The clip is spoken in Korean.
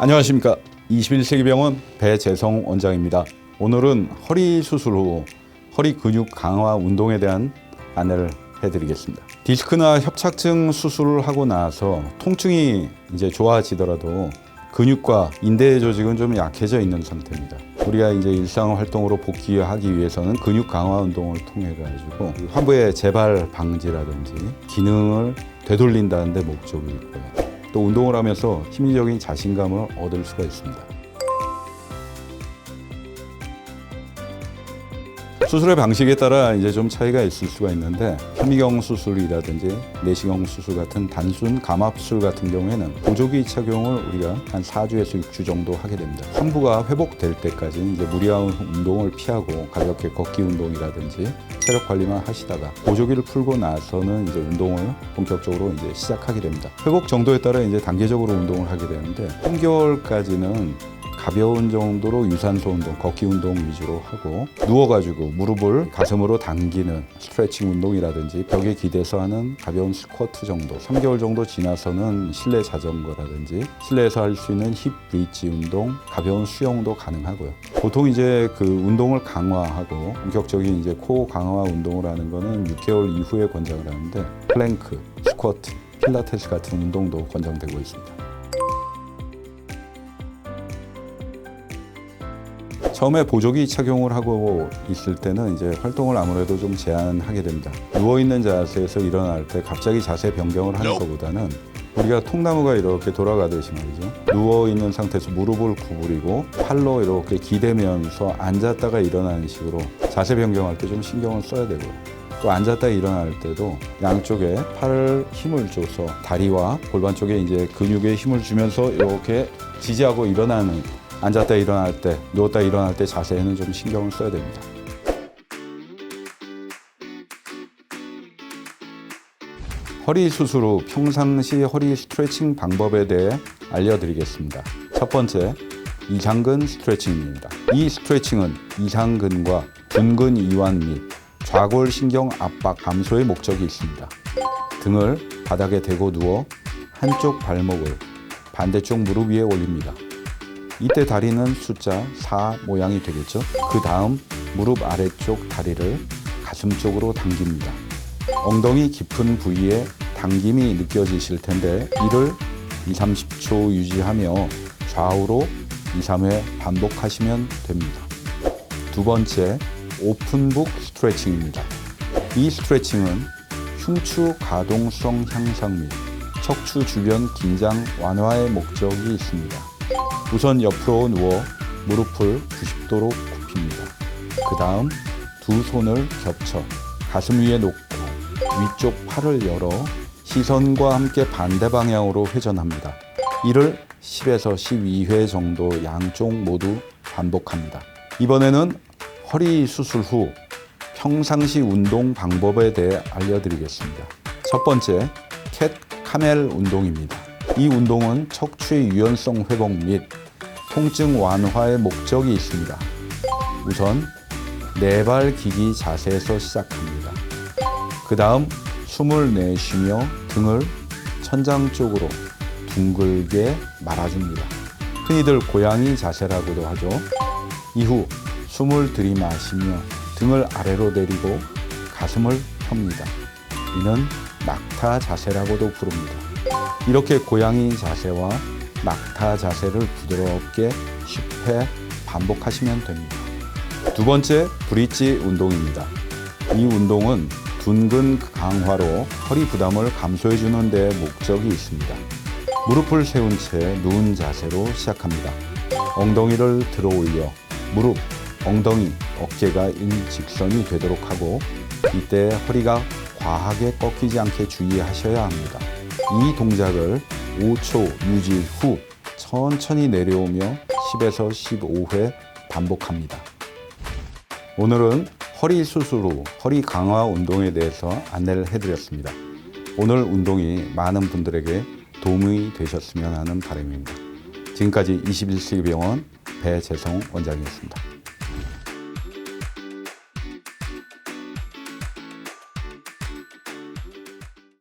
안녕하십니까. 21세기 병원 배재성 원장입니다. 오늘은 허리 수술 후 허리 근육 강화 운동에 대한 안내를 해드리겠습니다. 디스크나 협착증 수술을 하고 나서 통증이 이제 좋아지더라도 근육과 인대 조직은 좀 약해져 있는 상태입니다. 우리가 이제 일상 활동으로 복귀하기 위해서는 근육 강화 운동을 통해 가지고 환부의 재발 방지라든지 기능을 되돌린다는 데 목적이 있고요. 또 운동을 하면서 심리적인 자신감을 얻을 수가 있습니다. 수술의 방식에 따라 이제 좀 차이가 있을 수가 있는데 현미경 수술이라든지 내시경 수술 같은 단순 감압술 같은 경우에는 보조기 착용을 우리가 한 4주에서 6주 정도 하게 됩니다. 환부가 회복될 때까지 이제 무리한 운동을 피하고 가볍게 걷기 운동이라든지 체력 관리만 하시다가 보조기를 풀고 나서는 이제 운동을 본격적으로 이제 시작하게 됩니다. 회복 정도에 따라 이제 단계적으로 운동을 하게 되는데 3개월까지는 가벼운 정도로 유산소 운동, 걷기 운동 위주로 하고 누워가지고 무릎을 가슴으로 당기는 스트레칭 운동이라든지 벽에 기대서 하는 가벼운 스쿼트 정도 3개월 정도 지나서는 실내 자전거라든지 실내에서 할 수 있는 힙 브릿지 운동, 가벼운 수영도 가능하고요. 보통 이제 그 운동을 강화하고 본격적인 이제 코어 강화 운동을 하는 거는 6개월 이후에 권장을 하는데 플랭크, 스쿼트, 필라테스 같은 운동도 권장되고 있습니다. 처음에 보조기 착용을 하고 있을 때는 이제 활동을 아무래도 좀 제한하게 됩니다. 누워 있는 자세에서 일어날 때 갑자기 자세 변경을 하는 것보다는 우리가 통나무가 이렇게 돌아가듯이 말이죠. 누워 있는 상태에서 무릎을 구부리고 팔로 이렇게 기대면서 앉았다가 일어나는 식으로 자세 변경할 때 좀 신경을 써야 되고요. 또 앉았다 일어날 때도 양쪽에 팔을 힘을 줘서 다리와 골반 쪽에 이제 근육에 힘을 주면서 이렇게 지지하고 일어나는 앉았다 일어날 때, 누웠다 일어날 때 자세에는 좀 신경을 써야 됩니다. 허리 수술 후 평상시 허리 스트레칭 방법에 대해 알려드리겠습니다. 첫 번째, 이상근 스트레칭입니다. 이 스트레칭은 이상근과 둔근 이완 및 좌골 신경 압박 감소의 목적이 있습니다. 등을 바닥에 대고 누워 한쪽 발목을 반대쪽 무릎 위에 올립니다. 이때 다리는 숫자 4 모양이 되겠죠. 그 다음 무릎 아래쪽 다리를 가슴 쪽으로 당깁니다. 엉덩이 깊은 부위에 당김이 느껴지실 텐데 이를 2, 30초 유지하며 좌우로 2, 3회 반복하시면 됩니다. 두 번째, 오픈북 스트레칭입니다. 이 스트레칭은 흉추 가동성 향상 및 척추 주변 긴장 완화의 목적이 있습니다. 우선 옆으로 누워 무릎을 90도로 굽힙니다. 그 다음 두 손을 겹쳐 가슴 위에 놓고 위쪽 팔을 열어 시선과 함께 반대 방향으로 회전합니다. 이를 10에서 12회 정도 양쪽 모두 반복합니다. 이번에는 허리 수술 후 평상시 운동 방법에 대해 알려드리겠습니다. 첫 번째, 캣 카멜 운동입니다. 이 운동은 척추의 유연성 회복 및 통증 완화의 목적이 있습니다. 우선 네발 기기 자세에서 시작합니다. 그 다음 숨을 내쉬며 등을 천장 쪽으로 둥글게 말아줍니다. 흔히들 고양이 자세라고도 하죠. 이후 숨을 들이마시며 등을 아래로 내리고 가슴을 펴니다. 이는 낙타 자세라고도 부릅니다. 이렇게 고양이 자세와 낙타 자세를 부드럽게 10회 반복하시면 됩니다. 두 번째, 브릿지 운동입니다. 이 운동은 둔근 강화로 허리 부담을 감소해 주는 데 목적이 있습니다. 무릎을 세운 채 누운 자세로 시작합니다. 엉덩이를 들어 올려 무릎, 엉덩이, 어깨가 일직선이 되도록 하고 이때 허리가 과하게 꺾이지 않게 주의하셔야 합니다. 이 동작을 5초 유지 후 천천히 내려오며 10에서 15회 반복합니다. 오늘은 허리 수술 후 허리 강화 운동에 대해서 안내를 해드렸습니다. 오늘 운동이 많은 분들에게 도움이 되셨으면 하는 바람입니다. 지금까지 21세기 병원 배재성 원장이었습니다.